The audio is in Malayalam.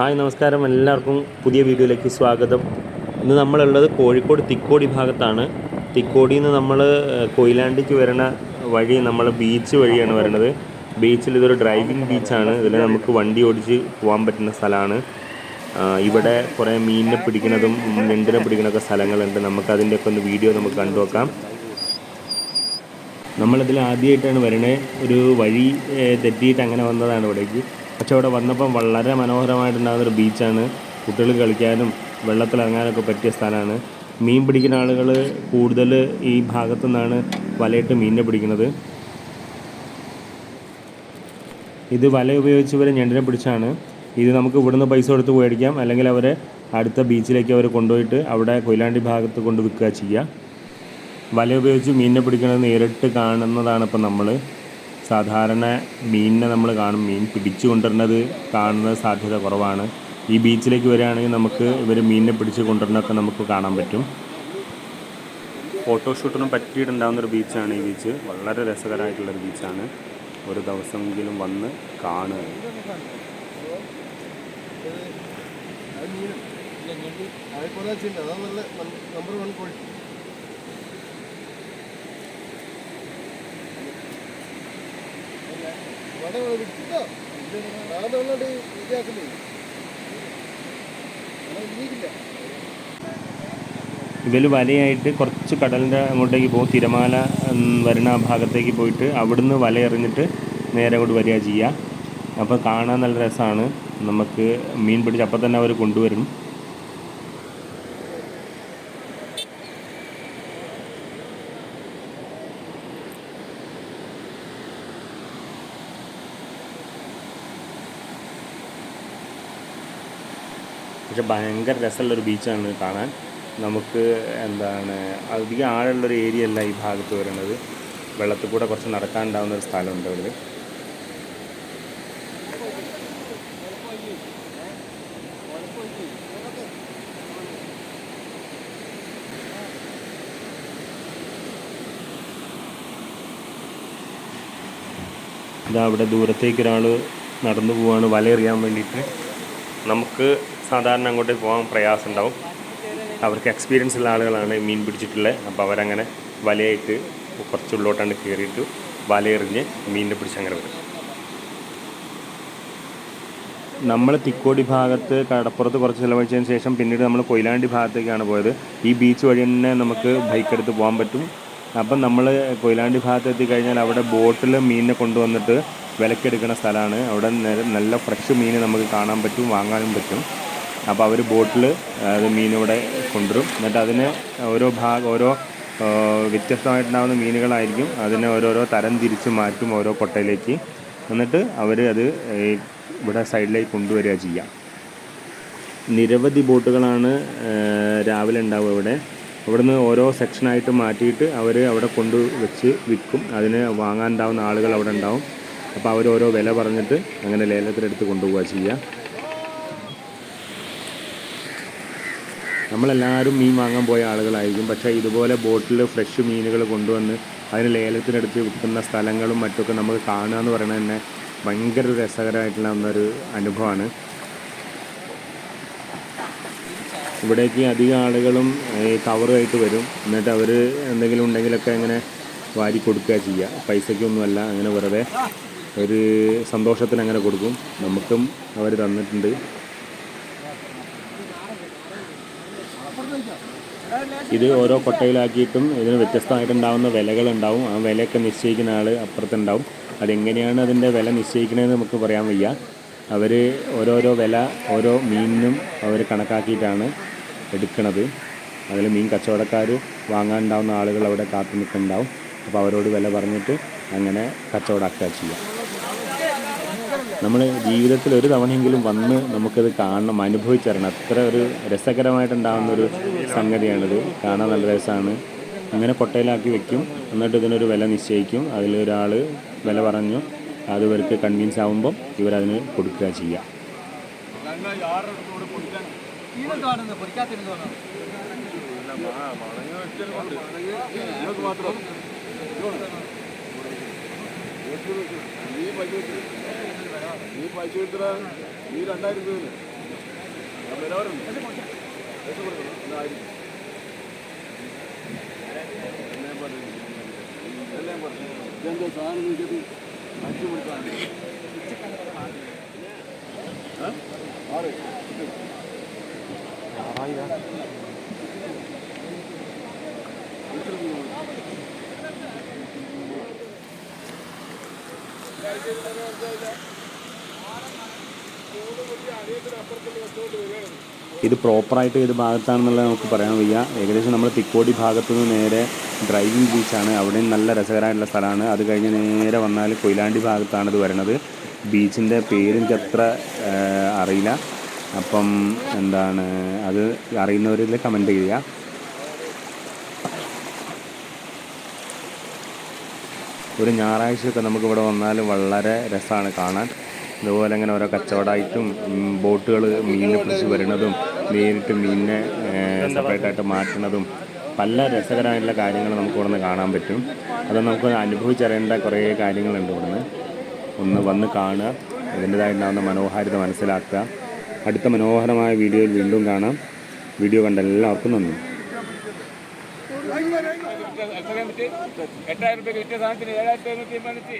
ഹായ് നമസ്കാരം. എല്ലാവർക്കും പുതിയ വീഡിയോയിലേക്ക് സ്വാഗതം. ഇന്ന് നമ്മളുള്ളത് കോഴിക്കോട് തിക്കോടി ഭാഗത്താണ്. തിക്കോടിയിൽ നിന്ന് നമ്മൾ കൊയിലാണ്ടിക്ക് വരണ വഴി നമ്മൾ ബീച്ച് വഴിയാണ് വരുന്നത്. ബീച്ചിൽ ഇതൊരു ഡ്രൈവിംഗ് ബീച്ചാണ്. ഇതിൽ നമുക്ക് വണ്ടി ഓടിച്ച് പോകാൻ പറ്റുന്ന സ്ഥലമാണ്. ഇവിടെ കുറേ മീനിനെ പിടിക്കുന്നതും ഞണ്ടിനെ പിടിക്കുന്നതൊക്കെ സ്ഥലങ്ങളുണ്ട്. നമുക്ക് അതിന്റെയൊക്കെ ഒന്ന് വീഡിയോ നമുക്ക് കണ്ടുവെക്കാം നമ്മളിതിൽ ആദ്യമായിട്ടാണ് വരണേ. ഒരു വഴി തെറ്റിയിട്ട് അങ്ങനെ വന്നതാണ് ഇവിടേക്ക്. പക്ഷെ അവിടെ വന്നപ്പം വളരെ മനോഹരമായിട്ടുണ്ടാകുന്നൊരു ബീച്ചാണ്. കുട്ടികൾ കളിക്കാനും വെള്ളത്തിലിറങ്ങാനൊക്കെ പറ്റിയ സ്ഥലമാണ്. മീൻ പിടിക്കുന്ന ആളുകൾ കൂടുതൽ ഈ ഭാഗത്തു നിന്നാണ് വലയിട്ട് മീനിനെ പിടിക്കുന്നത്. ഇത് വല ഉപയോഗിച്ച് ഇവർ ഞണ്ടിനെ പിടിച്ചാണ്. ഇത് നമുക്ക് ഇവിടുന്ന് പൈസ കൊടുത്ത് മേടിക്കാം അല്ലെങ്കിൽ അവരെ അടുത്ത ബീച്ചിലേക്ക് അവർ കൊണ്ടുപോയിട്ട് അവിടെ കൊയിലാണ്ടി ഭാഗത്ത് കൊണ്ട് വിൽക്കുക ചെയ്യുക. വല ഉപയോഗിച്ച് മീനിനെ പിടിക്കുന്നത് നേരിട്ട് കാണുന്നതാണ് ഇപ്പം നമ്മൾ സാധാരണ മീനിനെ നമ്മൾ കാണും. മീൻ പിടിച്ചു കൊണ്ടുവരുന്നത് കാണുന്ന സാധ്യത കുറവാണ്. ഈ ബീച്ചിലേക്ക് വരികയാണെങ്കിൽ നമുക്ക് ഇവർ മീനിനെ പിടിച്ച് കൊണ്ടുവരുന്നതൊക്കെ നമുക്ക് കാണാൻ പറ്റും. ഫോട്ടോഷൂട്ടിനും പറ്റിയിട്ടുണ്ടാകുന്നൊരു ബീച്ചാണ് ഈ ബീച്ച്. വളരെ രസകരമായിട്ടുള്ളൊരു ബീച്ചാണ്. ഒരു ദിവസമെങ്കിലും വന്ന് കാണുക. നമ്പർ വൺ ക്വാളിറ്റി ഇവർ വലയായിട്ട് കുറച്ച് കടലിന്റെ അങ്ങോട്ടേക്ക് പോകും. തിരമാല വരുന്ന ഭാഗത്തേക്ക് പോയിട്ട് അവിടുന്ന് വല എറിഞ്ഞിട്ട് നേരെ അങ്ങോട്ട് വരിക ചെയ്യുക അപ്പോൾ കാണാൻ നല്ല രസമാണ് നമുക്ക് മീൻ പിടിച്ച് അപ്പം തന്നെ അവർ കൊണ്ടുവരും. പക്ഷെ ഭയങ്കര രസമുള്ളൊരു ബീച്ചാണ് കാണാൻ. നമുക്ക് എന്താണ് അധികം ആഴമുള്ളൊരു ഏരിയ അല്ല ഈ ഭാഗത്ത് വരുന്നത്. വെള്ളത്തിൽ കൂടെ കുറച്ച് നടക്കാനുണ്ടാവുന്ന ഒരു സ്ഥലമുണ്ട് അവിടെ. ഇതാ അവിടെ ദൂരത്തേക്ക് ഒരാൾ നടന്നു പോവാണ്. വലയെറിയാൻ വേണ്ടിയിട്ട്. നമുക്ക് സാധാരണ അങ്ങോട്ട് പോകാൻ പ്രയാസം ഉണ്ടാവും അവർക്ക് എക്സ്പീരിയൻസ് ഉള്ള ആളുകളാണ് മീൻ പിടിച്ചിട്ടുള്ളത്. അപ്പോൾ അവരങ്ങനെ വലയായിട്ട് കുറച്ച് ഉള്ളോട്ടാണ് കയറിയിട്ട് വലയെറിഞ്ഞ് മീനിനെ പിടിച്ച് അങ്ങനെ വരും. നമ്മൾ തിക്കോടി ഭാഗത്ത് കടപ്പുറത്ത് കുറച്ച് ചിലവഴിച്ചതിന് ശേഷം പിന്നീട് നമ്മൾ കൊയിലാണ്ടി ഭാഗത്തേക്കാണ് പോയത്. ഈ ബീച്ച് വഴി തന്നെ നമുക്ക് ബൈക്ക് എടുത്ത് പോകാൻ പറ്റും. അപ്പം നമ്മൾ കൊയിലാണ്ടി ഭാഗത്ത് എത്തിക്കഴിഞ്ഞാൽ അവിടെ ബോട്ടിൽ മീനിനെ കൊണ്ടുവന്നിട്ട് വിലക്കെടുക്കുന്ന സ്ഥലമാണ്. അവിടെ നല്ല ഫ്രഷ് മീൻ നമുക്ക് കാണാൻ പറ്റും വാങ്ങാനും പറ്റും. അപ്പോൾ അവർ ബോട്ടിൽ അത് മീനിവിടെ കൊണ്ടുവരും. എന്നിട്ട് അതിന് ഓരോ ഭാഗം ഓരോ വ്യത്യസ്തമായിട്ടുണ്ടാകുന്ന മീനുകളായിരിക്കും. അതിനെ ഓരോരോ തരം തിരിച്ച് മാറ്റും ഓരോ കൊട്ടയിലേക്ക്. എന്നിട്ട് അവർ അത് ഇവിടെ സൈഡിലേക്ക് കൊണ്ടുവരിക ചെയ്യുക നിരവധി ബോട്ടുകളാണ് രാവിലെ ഉണ്ടാവുക ഇവിടെ. ഇവിടുന്ന് ഓരോ സെക്ഷനായിട്ട് മാറ്റിയിട്ട് അവർ അവിടെ കൊണ്ട് വെച്ച് വിൽക്കും. അതിന് വാങ്ങാനുണ്ടാവുന്ന ആളുകൾ അവിടെ ഉണ്ടാവും. അപ്പോൾ അവർ ഓരോ വില പറഞ്ഞിട്ട് അങ്ങനെ ലേലത്തിലെടുത്ത് കൊണ്ടുപോവുക ചെയ്യുക. നമ്മളെല്ലാവരും മീൻ വാങ്ങാൻ പോയ ആളുകളായിരിക്കും. പക്ഷേ ഇതുപോലെ ബോട്ടിൽ ഫ്രഷ് മീനുകൾ കൊണ്ടുവന്ന് അതിന് ലേലത്തിനെടുത്ത് വിൽക്കുന്ന സ്ഥലങ്ങളും മറ്റൊക്കെ നമുക്ക് കാണുക എന്ന് പറയുന്നത് തന്നെ ഭയങ്കര ഒരു രസകരമായിട്ടുള്ള ഒന്നൊരു അനുഭവമാണ്. ഇവിടേക്ക് അധികം ആളുകളും കവറുമായിട്ട് വരും. എന്നിട്ട് അവർ എന്തെങ്കിലും ഉണ്ടെങ്കിലൊക്കെ അങ്ങനെ വാരി കൊടുക്കുക ചെയ്യുക പൈസയ്ക്കൊന്നുമല്ല അങ്ങനെ വെറുതെ ഒരു സന്തോഷത്തിന് അങ്ങനെ കൊടുക്കും. നമുക്കും അവർ തന്നിട്ടുണ്ട്. ഇത് ഓരോ കൊട്ടയിലാക്കിയിട്ടും ഇതിന് വ്യത്യസ്തമായിട്ടുണ്ടാവുന്ന വിലകളുണ്ടാവും. ആ വിലയൊക്കെ നിശ്ചയിക്കുന്ന ആൾ അപ്പുറത്തുണ്ടാവും. അതെങ്ങനെയാണ് അതിന്റെ വില നിശ്ചയിക്കണതെന്ന് നമുക്ക് പറയാൻ വയ്യ. അവർ ഓരോരോ വില ഓരോ മീനിനും അവർ കണക്കാക്കിയിട്ടാണ് എടുക്കുന്നത് അതിൽ മീൻ കച്ചവടക്കാർ വാങ്ങാനുണ്ടാവുന്ന ആളുകൾ അവിടെ കാത്തു നിൽക്കുന്നുണ്ടാവും. അപ്പോൾ അവരോട് വില പറഞ്ഞിട്ട് അങ്ങനെ കച്ചവടമാക്കുക ചെയ്യാം. നമ്മൾ ജീവിതത്തിൽ ഒരു തവണയെങ്കിലും വന്ന് നമുക്കത് കാണണം അനുഭവിച്ചറിയണം. അത്ര ഒരു രസകരമായിട്ടുണ്ടാകുന്ന ഒരു സംഗതിയാണിത്. കാണാൻ നല്ല രസമാണ് അങ്ങനെ കൊട്ടയിലാക്കി വെക്കും. എന്നിട്ട് ഇതിനൊരു വില നിശ്ചയിക്കും. അതിലൊരാൾ വില പറഞ്ഞു. അത് ഇവർക്ക് കൺവീൻസ് ആകുമ്പം ഇവരതിന് കൊടുക്കുക ചെയ്യുക കാണുന്നത് പൊരിക്കാത്തിരുന്നോണോ നീ പൈസ കൊടുത്തറ ഈ രണ്ടായിരം രൂപ ഇതെന്തോ സാധനം നോക്കിയത് അടിച്ചു കൊടുക്കാൻ ഇത് പ്രോപ്പറായിട്ട് ഏത് ഭാഗത്താണെന്നുള്ളത് നമുക്ക് പറയാൻ വയ്യ. ഏകദേശം നമ്മൾ തിക്കോടി ഭാഗത്തു നിന്ന് നേരെ ഡ്രൈവിംഗ് ബീച്ചാണ് അവിടെയും നല്ല രസകരമായിട്ടുള്ള സ്ഥലമാണ്. അത് കഴിഞ്ഞ് നേരെ വന്നാൽ കൊയിലാണ്ടി ഭാഗത്താണ് ഇത് വരുന്നത് ബീച്ചിന്റെ പേര് എനിക്ക് അത്ര അറിയില്ല. അപ്പം എന്താണ് അത് അറിയുന്നവരിൽ കമന്റ് ചെയ്യുക. ഒരു ഞായറാഴ്ചയൊക്കെ നമുക്ക് ഇവിടെ വന്നാൽ വളരെ രസമാണ് കാണാൻ. ഇതുപോലെ ഇങ്ങനെ ഓരോ കച്ചവടമായിട്ടും ബോട്ടുകൾ മീനിനെ പിടിച്ച് വരുന്നതും നേരിട്ട് മീനിനെ സെപ്പറേറ്റ് ആയിട്ട് മാറ്റുന്നതും പല രസകരമായിട്ടുള്ള കാര്യങ്ങൾ നമുക്ക് നിന്ന് കാണാൻ പറ്റും. അത് നമുക്ക് അനുഭവിച്ചറിയേണ്ട കുറേ കാര്യങ്ങളുണ്ട് ഇവിടുന്ന്. ഒന്ന് വന്ന് കാണുക ഇതിന്റെതായിട്ടുണ്ടാകുന്ന മനോഹാരിത മനസ്സിലാക്കുക. അടുത്ത മനോഹരമായ വീഡിയോയിൽ വീണ്ടും കാണാം. വീഡിയോ കണ്ട എല്ലാവർക്കും നന്ദി. എട്ടായിരം രൂപ വിറ്റ സാധനത്തിന് ഏഴായിരത്തി എഴുന്നൂറ്റി എൺപത്തി